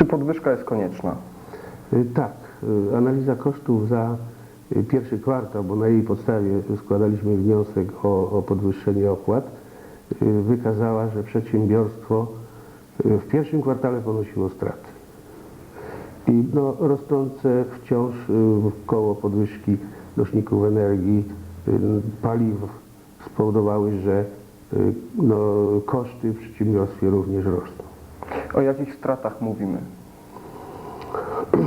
Czy podwyżka jest konieczna? Y, Tak, y, analiza kosztów za y, pierwszy kwartał, bo na jej podstawie składaliśmy wniosek o, o podwyższenie opłat, wykazała, że przedsiębiorstwo w pierwszym kwartale ponosiło straty. I no, rosnące wciąż koło podwyżki nośników energii, paliw spowodowały, że no, koszty w przedsiębiorstwie również rosną. O jakich stratach mówimy?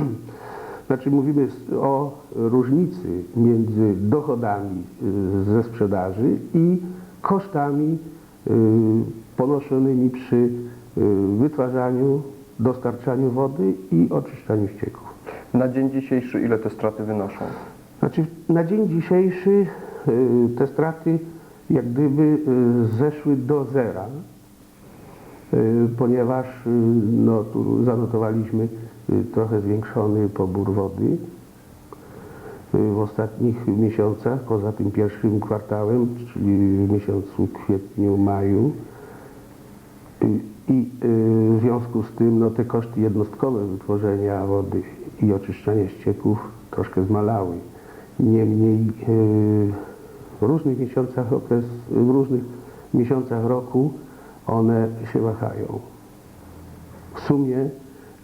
Znaczy mówimy o różnicy między dochodami y, ze sprzedaży i kosztami y, ponoszonymi przy y, wytwarzaniu, dostarczaniu wody i oczyszczaniu ścieków. Na dzień dzisiejszy ile te straty wynoszą? Znaczy na dzień dzisiejszy te straty jak gdyby zeszły do zera, ponieważ y, no, tu zanotowaliśmy y, trochę zwiększony pobór wody y, w ostatnich miesiącach, poza tym pierwszym kwartałem, czyli w miesiącu kwietniu, maju. Y, I y, w związku z tym no, te koszty jednostkowe wytworzenia wody i oczyszczania ścieków troszkę zmalały. Niemniej y, w różnych miesiącach okres, w różnych miesiącach roku one się wahają. W sumie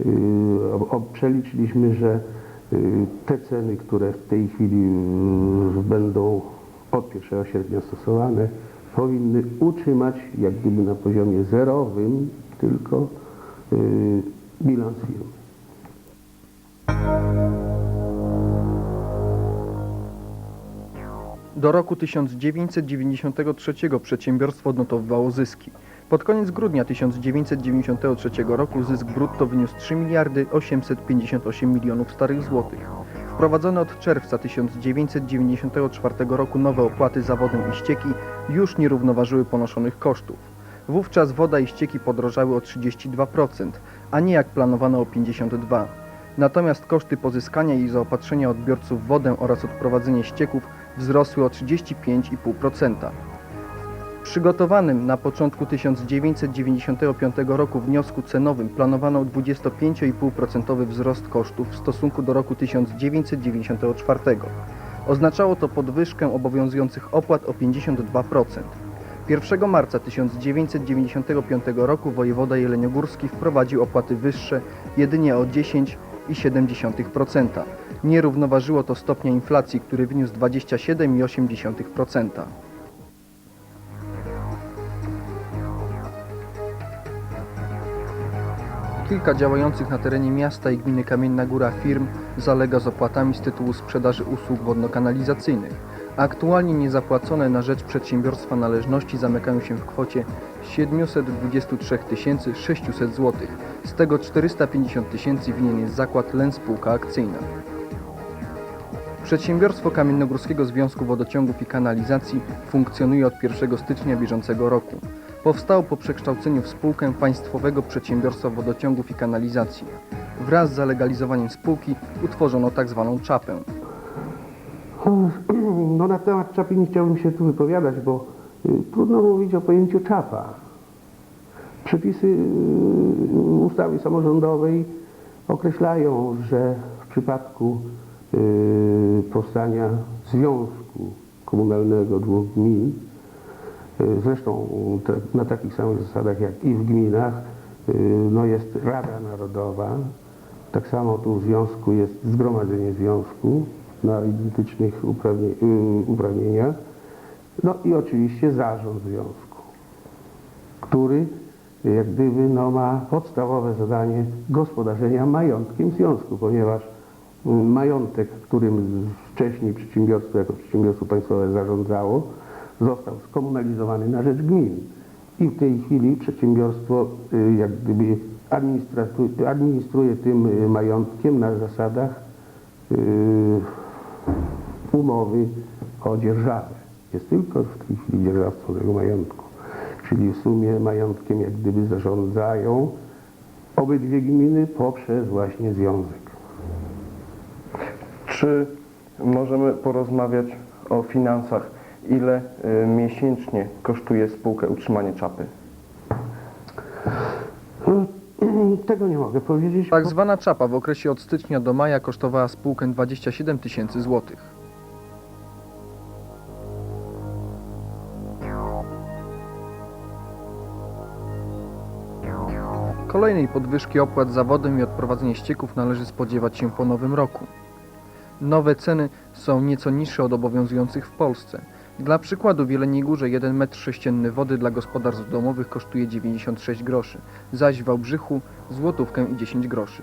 y, przeliczyliśmy, że y, te ceny, które w tej chwili y, będą od 1 sierpnia stosowane, powinny utrzymać jak gdyby na poziomie zerowym tylko y, bilans firmy. Do roku 1993 przedsiębiorstwo odnotowywało zyski. Pod koniec grudnia 1993 roku zysk brutto wyniósł 3 miliardy 858 milionów starych złotych. Wprowadzone od czerwca 1994 roku nowe opłaty za wodę i ścieki już nie równoważyły ponoszonych kosztów. Wówczas woda i ścieki podrożały o 32%, a nie jak planowano o 52%. Natomiast koszty pozyskania i zaopatrzenia odbiorców w wodę oraz odprowadzenie ścieków wzrosły o 35,5%. Przygotowanym na początku 1995 roku wniosku cenowym planowano 25,5% wzrost kosztów w stosunku do roku 1994. Oznaczało to podwyżkę obowiązujących opłat o 52%. 1 marca 1995 roku wojewoda jeleniogórski wprowadził opłaty wyższe jedynie o 10,7%. Nie równoważyło to stopnia inflacji, który wyniósł 27,8%. Kilka działających na terenie miasta i gminy Kamienna Góra firm zalega z opłatami z tytułu sprzedaży usług wodno-kanalizacyjnych. Aktualnie niezapłacone na rzecz przedsiębiorstwa należności zamykają się w kwocie 723 600 zł. Z tego 450 tysięcy winien jest zakład Len Spółka Akcyjna. Przedsiębiorstwo Kamiennogórskiego Związku Wodociągów i Kanalizacji funkcjonuje od 1 stycznia bieżącego roku. Powstało po przekształceniu w spółkę Państwowego Przedsiębiorstwa Wodociągów i Kanalizacji. Wraz z zalegalizowaniem spółki utworzono tzw. czapę. No na temat czapy nie chciałbym się tu wypowiadać, bo y, trudno mówić o pojęciu czapa. Przepisy y, ustawy samorządowej określają, że w przypadku y, powstania związku komunalnego dwóch gmin, zresztą te, na takich samych zasadach jak i w gminach, y, no jest Rada Narodowa, tak samo tu w związku jest zgromadzenie związku na identycznych uprawnie, y, uprawnieniach. No i oczywiście zarząd związku, który jak gdyby no, ma podstawowe zadanie gospodarzenia majątkiem związku, ponieważ y, majątek, którym wcześniej przedsiębiorstwo jako przedsiębiorstwo państwowe zarządzało, został skomunalizowany na rzecz gmin. I w tej chwili przedsiębiorstwo y, jak gdyby administruje tym y, majątkiem na zasadach y, umowy o dzierżawę. Jest tylko w tej chwili dzierżawcą tego majątku. Czyli w sumie majątkiem jak gdyby zarządzają obydwie gminy poprzez właśnie związek. Czy możemy porozmawiać o finansach? Ile y, miesięcznie kosztuje spółkę utrzymanie czapy? Tego nie mogę powiedzieć. Tak zwana czapa w okresie od stycznia do maja kosztowała spółkę 27 tysięcy złotych. Kolejnej podwyżki opłat za wodę i odprowadzenie ścieków należy spodziewać się po nowym roku. Nowe ceny są nieco niższe od obowiązujących w Polsce. Dla przykładu w Jeleniej Górze 1 m3 wody dla gospodarstw domowych kosztuje 96 groszy, zaś w Wałbrzychu złotówkę i 10 groszy.